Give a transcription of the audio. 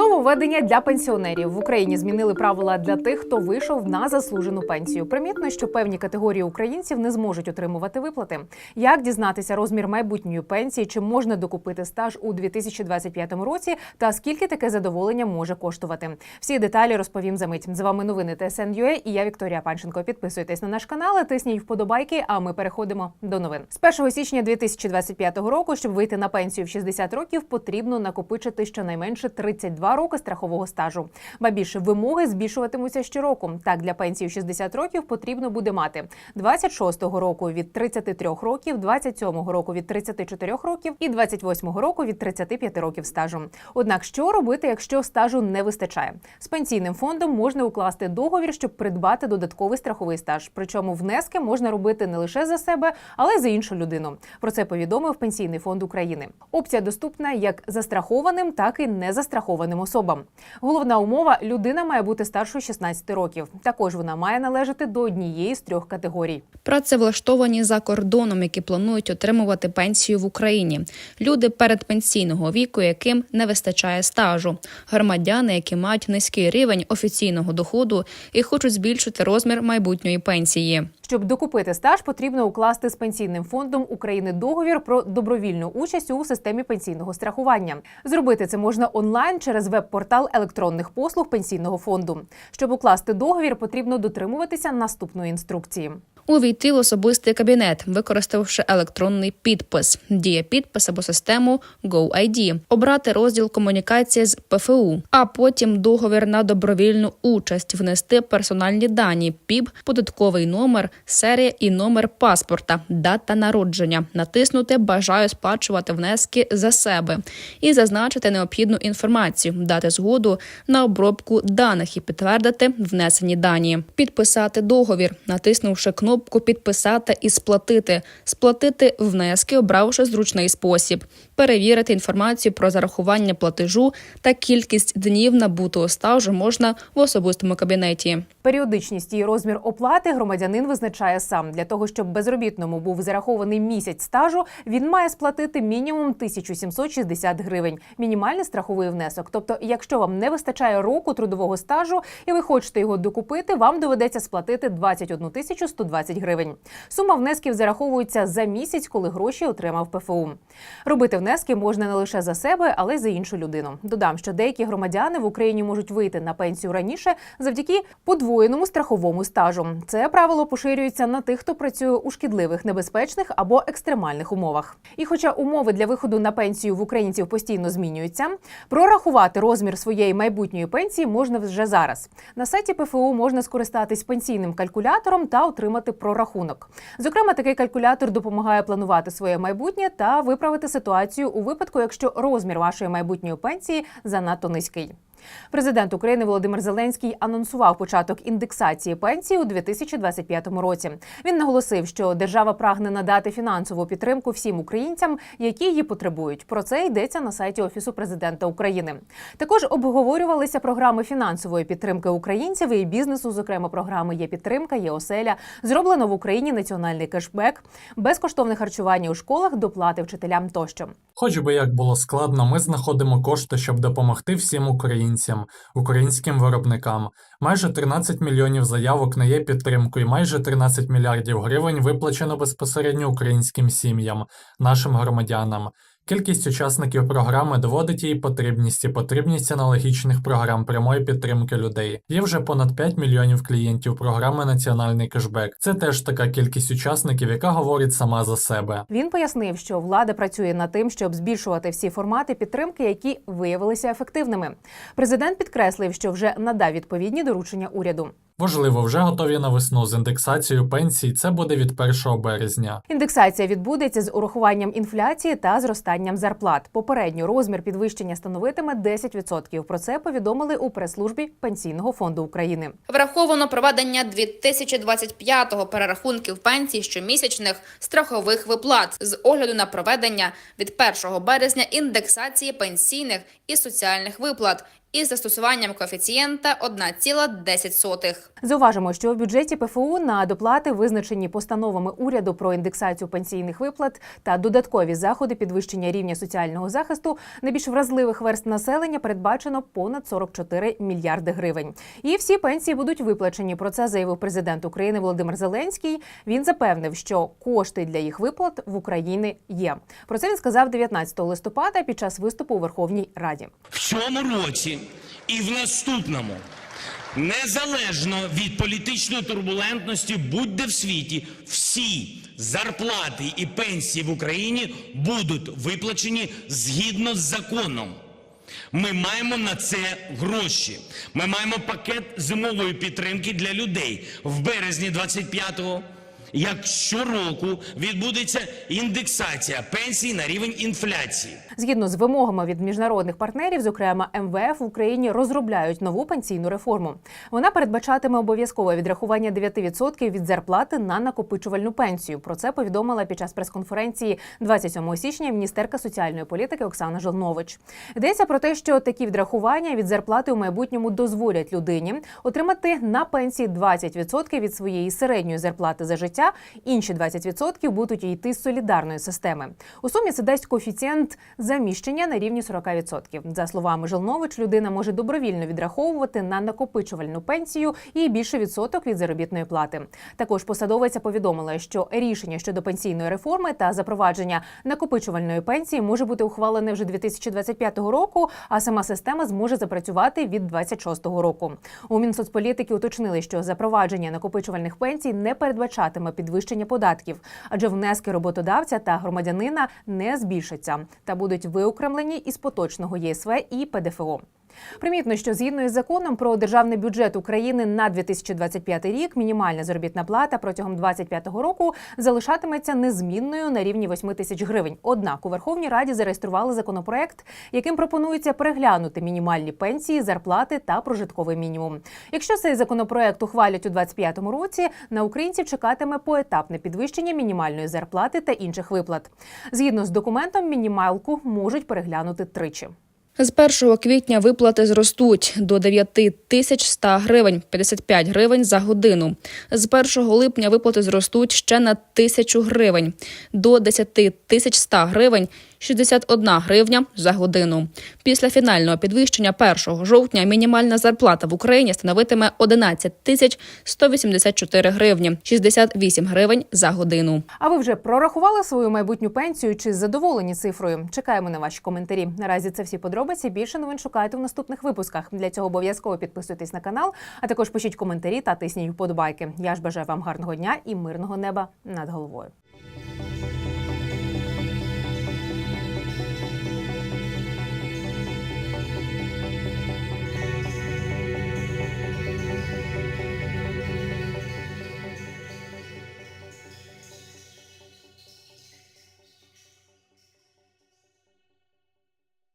Нововведення для пенсіонерів в Україні змінили правила для тих, хто вийшов на заслужену пенсію. Примітно, що певні категорії українців не зможуть отримувати виплати. Як дізнатися розмір майбутньої пенсії, чи можна докупити стаж у 2025 році, та скільки таке задоволення може коштувати? Всі деталі розповім за мить. З вами новини ТСН.UA і я Вікторія Панченко. Підписуйтесь на наш канал, тисніть вподобайки. А ми переходимо до новин. З 1 січня 2025 року, щоб вийти на пенсію в 60 років, потрібно накопичити щонайменше 32 роки страхового стажу. Ба більше вимоги збільшуватимуться щороку. Так, для пенсії в 60 років потрібно буде мати 26-го року від 33 років, 27-го року від 34 років і 28-го року від 35 років стажу. Однак, що робити, якщо стажу не вистачає? З пенсійним фондом можна укласти договір, щоб придбати додатковий страховий стаж. Причому внески можна робити не лише за себе, але й за іншу людину. Про це повідомив Пенсійний фонд України. Опція доступна як застрахованим, так і незастрахованим особам. Головна умова людина має бути старшою 16 років. Також вона має належати до однієї з трьох категорій. Працевлаштовані за кордоном, які планують отримувати пенсію в Україні, люди передпенсійного віку, яким не вистачає стажу, громадяни, які мають низький рівень офіційного доходу і хочуть збільшити розмір майбутньої пенсії. Щоб докупити стаж, потрібно укласти з пенсійним фондом України договір про добровільну участь у системі пенсійного страхування. Зробити це можна онлайн через веб-портал електронних послуг пенсійного фонду. Щоб укласти договір, потрібно дотримуватися наступної інструкції. Увійти в особистий кабінет, використавши електронний підпис, дія підпис або систему GoID, обрати розділ комунікації з ПФУ, а потім договір на добровільну участь, внести персональні дані, ПІБ, податковий номер, серія і номер паспорта, дата народження, натиснути Бажаю сплачувати внески за себе і зазначити необхідну інформацію, дати згоду на обробку даних і підтвердити внесені дані, підписати договір, натиснувши кнопку кнопку Підписати і сплатити, сплатити внески, обравши зручний спосіб, перевірити інформацію про зарахування платежу та кількість днів набутого стажу можна в особистому кабінеті. Періодичність і розмір оплати громадянин визначає сам для того, щоб безробітному був зарахований місяць стажу. Він має сплатити мінімум 1760 гривень. Мінімальний страховий внесок. Тобто, якщо вам не вистачає року трудового стажу і ви хочете його докупити, вам доведеться сплатити 21 120 20 гривень. Сума внесків зараховується за місяць, коли гроші отримав ПФУ. Робити внески можна не лише за себе, але й за іншу людину. Додам, що деякі громадяни в Україні можуть вийти на пенсію раніше завдяки подвоєному страховому стажу. Це правило поширюється на тих, хто працює у шкідливих, небезпечних або екстремальних умовах. І, хоча умови для виходу на пенсію в українців постійно змінюються, прорахувати розмір своєї майбутньої пенсії можна вже зараз. На сайті ПФУ можна скористатись пенсійним калькулятором та отримати прорахунок. Зокрема, такий калькулятор допомагає планувати своє майбутнє та виправити ситуацію у випадку, якщо розмір вашої майбутньої пенсії занадто низький. Президент України Володимир Зеленський анонсував початок індексації пенсії у 2025 році. Він наголосив, що держава прагне надати фінансову підтримку всім українцям, які її потребують. Про це йдеться на сайті Офісу президента України. Також обговорювалися програми фінансової підтримки українців і бізнесу, зокрема програми є підтримка, є оселя. Зроблено в Україні національний кешбек, безкоштовне харчування у школах, доплати вчителям тощо. Хоч би як було складно, ми знаходимо кошти, щоб допомогти всім українцям, українським виробникам. Майже 13 мільйонів заявок на є підтримку і майже 13 мільярдів гривень виплачено безпосередньо українським сім'ям, нашим громадянам. Кількість учасників програми доводить її потрібність і потрібність аналогічних програм прямої підтримки людей. Є вже понад 5 мільйонів клієнтів програми Національний кешбек. Це теж така кількість учасників, яка говорить сама за себе. Він пояснив, що влада працює над тим, щоб збільшувати всі формати підтримки, які виявилися ефективними. Президент підкреслив, що вже надав відповідні доручення уряду. Важливо, вже готові на весну з індексацією пенсій. Це буде від 1 березня. Індексація відбудеться з урахуванням інфляції та зростанням зарплат. Попередньо розмір підвищення становитиме 10%. Про це повідомили у прес-службі Пенсійного фонду України. Враховано проведення 2025-го перерахунків пенсій щомісячних страхових виплат з огляду на проведення від 1 березня індексації пенсійних і соціальних виплат із застосуванням коефіцієнта 1,10. Зауважимо, що у бюджеті ПФУ на доплати, визначені постановами уряду про індексацію пенсійних виплат та додаткові заходи підвищення рівня соціального захисту найбільш вразливих верст населення передбачено понад 44 мільярди гривень. І всі пенсії будуть виплачені. Про це заявив президент України Володимир Зеленський. Він запевнив, що кошти для їх виплат в Україні є. Про це він сказав 19 листопада під час виступу у Верховній Раді. в цьому році і в наступному. Незалежно від політичної турбулентності, будь-де в світі, всі зарплати і пенсії в Україні будуть виплачені згідно з законом. Ми маємо на це гроші. Ми маємо пакет зимової підтримки для людей в березні 25-го. Як щороку відбудеться індексація пенсій на рівень інфляції. Згідно з вимогами від міжнародних партнерів, зокрема МВФ, в Україні розробляють нову пенсійну реформу. Вона передбачатиме обов'язкове відрахування 9% від зарплати на накопичувальну пенсію. Про це повідомила під час прес-конференції 27 січня міністерка соціальної політики Оксана Жолнович. Йдеться про те, що такі відрахування від зарплати у майбутньому дозволять людині отримати на пенсії 20% від своєї середньої зарплати за життя. Інші 20% будуть йти з солідарної системи. У сумі це дасть коефіцієнт заміщення на рівні 40%. За словами Жолнович, людина може добровільно відраховувати на накопичувальну пенсію і більше відсоток від заробітної плати. Також посадовиця повідомила, що рішення щодо пенсійної реформи та запровадження накопичувальної пенсії може бути ухвалене вже 2025 року, а сама система зможе запрацювати від 2026 року. У Мінсоцполітики уточнили, що запровадження накопичувальних пенсій не передбачатиме підвищення податків, адже внески роботодавця та громадянина не збільшаться та будуть виокремлені із поточного ЄСВ і ПДФО. Примітно, що згідно із законом про державний бюджет України на 2025 рік мінімальна заробітна плата протягом 2025 року залишатиметься незмінною на рівні 8 тисяч гривень. Однак у Верховній Раді зареєстрували законопроект, яким пропонується переглянути мінімальні пенсії, зарплати та прожитковий мінімум. Якщо цей законопроект ухвалять у 2025 році, на українців чекатиме поетапне підвищення мінімальної зарплати та інших виплат. Згідно з документом, мінімалку можуть переглянути тричі. З 1 квітня виплати зростуть до 9 тисяч 100 гривень, 55 гривень за годину. З 1 липня виплати зростуть ще на тисячу гривень, до 10 тисяч 100 гривень, 61 гривня за годину. Після фінального підвищення 1 жовтня мінімальна зарплата в Україні становитиме 11 тисяч 184 гривні, 68 гривень за годину. А ви вже прорахували свою майбутню пенсію чи задоволені цифрою? Чекаємо на ваші коментарі. Наразі це всі подробиці. Більше новин шукайте в наступних випусках. Для цього обов'язково підписуйтесь на канал, а також пишіть коментарі та тисніть вподобайки. Я ж бажаю вам гарного дня і мирного неба над головою.